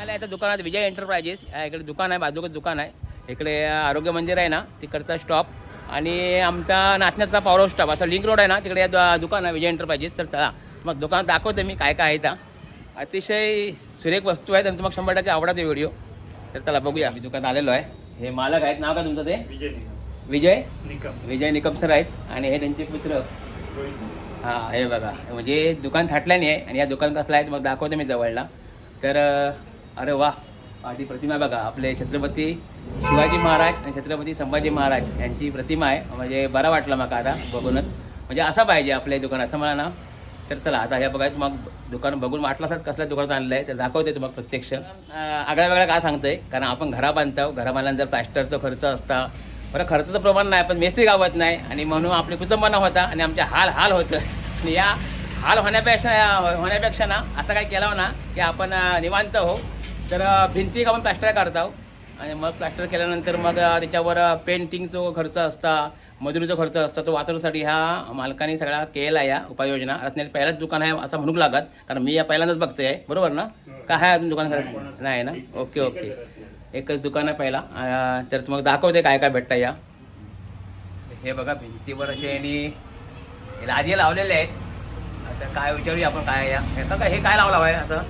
आल्या आता दुकानात विजय एंटरप्राइजेस या इकडे दुकान आहे बाजूकच दुकान आहे. इकडे आरोग्य मंदिर आहे ना तिकडचा स्टॉप आणि आमचा नाचण्याचा पॉवर स्टॉप असा लिंक रोड आहे ना तिकडे या दु- दुकान आहे विजय एंटरप्राइजेस तर चला मग दुकानात दाखवते मी काय काय आहे त्या अतिशय सुरेख वस्तू आहेत आणि तुम्हाला शंभर टक्के आवडते व्हिडिओ तर चला बघूया. मी दुकानात आलेलो आहे. हे मालक आहेत नाव का तुमचं ते? विजय निकम. विजय? निकम. विजय निकम सर आहेत. आणि हे त्यांचे मित्र. हा हे बघा. म्हणजे दुकान थाटल्याने आहे आणि या दुकान कसलं आहे ते मग दाखवतो मी जवळला. तर अरे वा. पाठी प्रतिमा बघा. आपले छत्रपती शिवाजी महाराज आणि छत्रपती संभाजी महाराज यांची प्रतिमा आहे. म्हणजे बरं वाटलं मग आता बघूनच. म्हणजे असं पाहिजे आपल्या दुकानात. असं मला ना तर चला आता हे बघा तुम्हाला दुकान बघून वाटलं असंच कसल्या दुकानात आणलं आहे तर दाखवते तुम्हाला प्रत्यक्ष. आगळ्या वेगळ्या काय सांगतोय? कारण आपण घरा बांधतो. घरा बांधल्यानंतर प्लॅस्टरचा खर्च असता बरं खर्चाचं प्रमाण नाही पण मेस्त्री गावत नाही. आणि म्हणून आपले कुटुंबांना होता आणि आमच्या हाल हाल होतं आणि या हाल होण्यापेक्षा होण्यापेक्षा ना असं काही केलं ना की आपण निवांत हो. तर भिंती आपण प्लॅस्टर काढतो आणि मग प्लॅस्टर केल्यानंतर मग त्याच्यावर त्याच्यावर पेंटिंगचा खर्च असता मजुरीचा खर्च असता तो वाचवण्यासाठी ह्या मालकाने सगळा केला या उपाययोजना. रत्नागिरी पहिलाच दुकान आहे असं म्हणू लागत कारण मी या पहिल्यांदाच बघते आहे बरोबर ना? काय आहे अजून दुकान नाही ना? Okay okay. एकच दुकान आहे पहिला. तर तुम्हाला दाखवते काय काय भेटतं या. हे बघा भिंतीवर असे आणि राजे लावलेले आहेत. आता काय विचारूया आपण काय या. हे हे काय लावला आहे असं?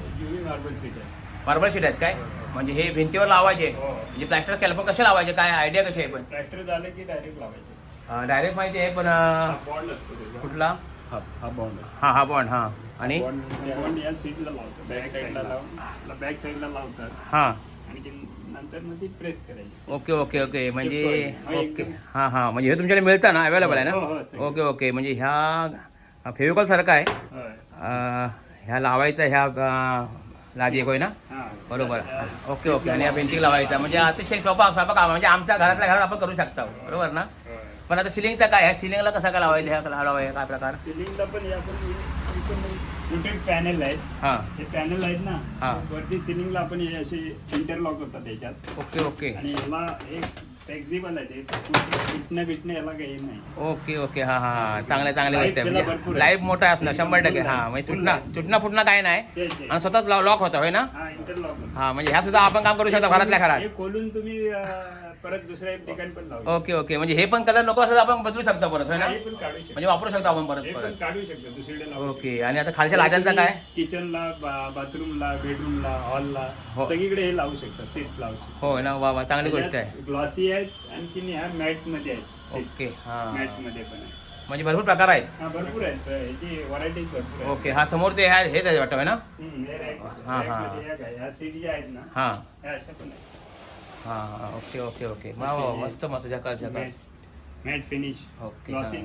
मार्बल शीट आहेत काय? म्हणजे हे भिंतीवर लावायचे. हो. म्हणजे प्लॅस्टर केलं पण कसे लावायचे? काय आयडिया कशी आहे पण? प्लॅस्टर झालं की डायरेक्ट लावायचे. डायरेक्ट माहिती आहे पण अं, बॉन्ड असतो त्याचा. कुठला? हा हा बॉन्ड असतो. हा हा बॉन्ड हा. आणि? बॉन्ड या सीटला लावतात बॅक साईडला लावून बॅक साईडला लावतात. हा. आणि की नंतर मग ती प्रेस करायची. Okay okay okay. म्हणजे हा, ओके. हां हां. म्हणजे हे तुमच्याकडे मिळतं ना? अवेलेबल आहे हो, हो, ना सगळं. Okay okay. म्हणजे ह्या फेविकॉल सारखं आहे. होय. अं, ह्या लावायचा ह्या अं, एक होय ना. बरोबर. Okay okay. आणि या पेंटिंग लावायचा. म्हणजे अतिशय सोपा सोपा काम म्हणजे आमच्या घरातल्या घरात आपण करू शकता. बरोबर ना. पण आता सिलिंगचा काय आहे? सिलिंगला कसा काय ह्या लावायचा काय प्रकार? सिलिंगला पण पॅनल आहेत. हां. हे पॅनल आहेत हा. ना वरती सिलिंगला आपण हे असे इंटरलॉक होतात त्याच्यात. Okay okay. आणि एक फ्लेक्झिबल आहे ते. फिटणं बिटणं याला काही नाही. Okay okay. हां हां चांगलं चांगली गोष्ट आहे त्याला भरपूर म्हणजे आहे. लाईफ मोठा असणार शंभर टक्के. हां. म्हणजे life. तुटणं फुटणं काय नाही. आणि स्वतःच लॉक होता होय ना? हा इंटरलॉक हां म्हणजे ह्या सुद्धा आपण काम करू शकतो घरातल्या घरात. हे खोलून तुम्ही अं, परत दुसऱ्या ठिकाणी पण लावू ओके ओके. म्हणजे हे पण कलर नको असं आपण बदलू शकतो परत ना? हे पण काढू शकतो. म्हणजे वापरू शकतो आपण परत हे पण परत. काढू शकतो दुसरीकडे लावू ओके. आणि आता खालच्या लाद्यांचा काय? किचनला बाथरूमला बेडरूमला हॉलला हो. सगळीकडे हे लावू शकता सीट लावू शकता. हो ना वा वा. चांगली गोष्ट आहे. ग्लॉसी आहेत आणखी ह्या मॅटमध्ये आहेत ओके हां. मॅटमध्ये पण आहे म्हणजे भरपूर प्रकार आहेत. हा भरपूर आहेत ह्याची व्हरायटीज भरपूर आहेत. ओके हा समोर ते ह्या हेच आहे वाटतं ना? हम्म, हे rack- हा, rack हा. मध्ये ह्या काय, ह्या सीट ज्या आहेत ना हां. ह्या अशा पण आहेत. हां हां ओके ओके ओके. वा वा मस्त मस्त झकास झकास. Matte finish. Okay glossy.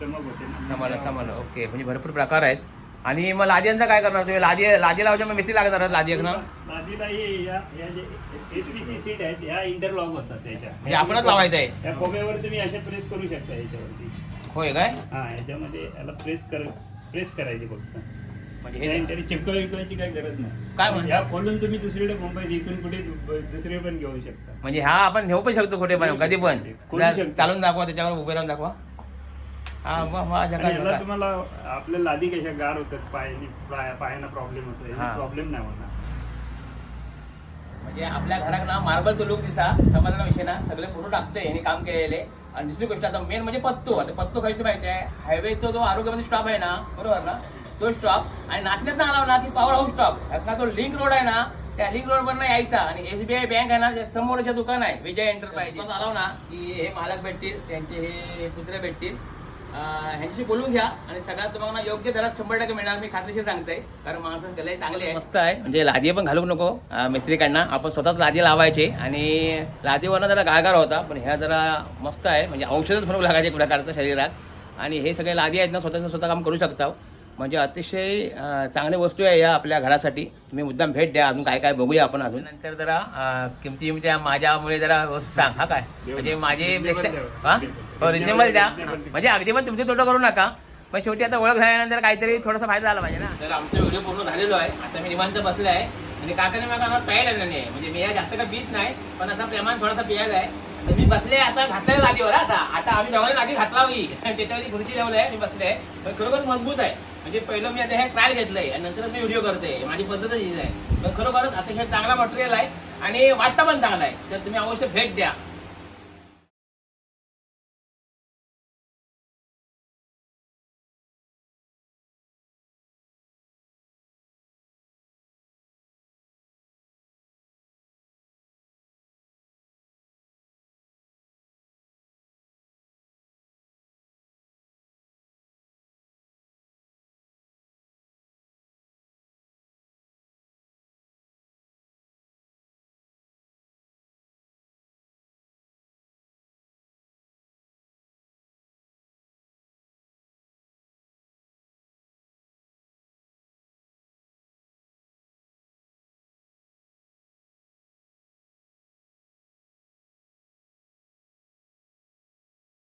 चमक होते ना. समजलं समजलं ओके म्हणजे भरपूर प्रकार आहेत. आणि मग लादींचा काय करणार तुम्ही? लादी लादी लावच्या मग मिस्त्री लागणार लादी ना? लादीला हे या या जे एसपीसी सीट आहेत ह्या इंटरलॉक होतात त्याच्या. म्हणजे आपणच लावायचं आहे. या कोब्यावर तुम्ही अशा प्रेस करू शकता याच्यावरती. होय काय? हा याच्यामध्ये याला प्रेस कर प्रेस करायची फक्त. म्हणजे हे विकवायची काही गरज नाही. काय म्हणता? या खोलून तुम्ही दुसरीकडे मुंबईत इथून कुठे दुसरीकडे पण घेऊ शकता. म्हणजे हा आपण नेऊ पण शकतो कुठे पण नेऊ कधी पण. शकतो. खोलू शकतो. चालून दाखवा त्याच्यावर उभे राहून दाखवा. हा वा वा आणि झकास याला झकास तुम्हाला आपल्या लादी कशा गार होतात पायाने पाय- पायांना प्रॉब्लेम होतो हा. प्रॉब्लेम नाही होणार. म्हणजे आपल्या घरात ना मार्बलचं लुक दिसा समाधाना विषय ना? सगळे फोटो टाकते आणि काम केलेले. आणि दुसरी गोष्ट आता मेन म्हणजे पत्तो. आता पत्तो खायचं माहिती आहे. हायवेचा जो आरोग्यामध्ये स्टॉप आहे ना बरोबर ना? तो स्टॉप आणि नाचण्यात आला ना की पॉवर हाऊस स्टॉप ह्यातला तो लिंक रोड आहे ना त्या लिंक रोड वरनं यायचा आणि एसबीआय बँक आहे ना समोरच्या दुकान आहे विजय एंटरप्राइज आला ना की हे मालक भेटतील त्यांचे हे पुत्र भेटतील. अं, ह्यांच्याशी बोलून घ्या आणि सगळ्यात तुम्हाला योग्य दरात शंभर टक्के मिळणार मी खात्रीशीर सांगते कारण माणसं कलाही चांगली आहे मस्त आहे. म्हणजे लादी पण घालू नको अं, मिस्त्रीकडनं. आपण स्वतःच लादी लावायचे आणि लादीवरनं जरा गाळगार होता पण ह्या जरा मस्त आहे. म्हणजे औषधच म्हणू लागायचे एक प्रकारचं शरीरात. आणि हे सगळे लादी आहेत ना स्वतःचं स्वतः काम करू शकता. म्हणजे अतिशय अं, चांगली वस्तू आहे या आपल्या घरासाठी. तुम्ही मुद्दाम भेट द्या. अजून काय काय बघूया आपण अजून. नंतर जरा किमती किमती माझ्यामुळे जरा वस्तू सांग. हा काय? म्हणजे माझे प्रेक्षक हा? हो रिजनेबल द्या. म्हणजे अगदी पण तुमचे तोटं करू नका. पण शेवटी आता ओळख झाल्यानंतर काहीतरी थोडासा फायदा झाला पाहिजे ना. तर आमचा व्हिडिओ पूर्ण झालेलो आहे. आता मी निवांत बसलो आहे. आणि काकाने मला प्यायला नाही. म्हणजे मी या जास्त काय पीत नाही पण आता प्रेमान थोडासा पियायला आहे. तर मी बसले आता घातलेल्या लादीवर आता आता आम्ही दोघांनी लादी घातला हवी त्याच्यावरती खुर्ची ठेवलंय मी बसले पण खरोखर मजबूत आहे. म्हणजे पहिलं मी आता हे ट्रायल घेतलंय आणि नंतर मी व्हिडिओ करते माझी पद्धतच हीच आहे. पण खरोखरच अतिशय चांगला मटेरियल आहे आणि वाटतं पण चांगला आहे. तर तुम्ही अवश्य भेट द्या.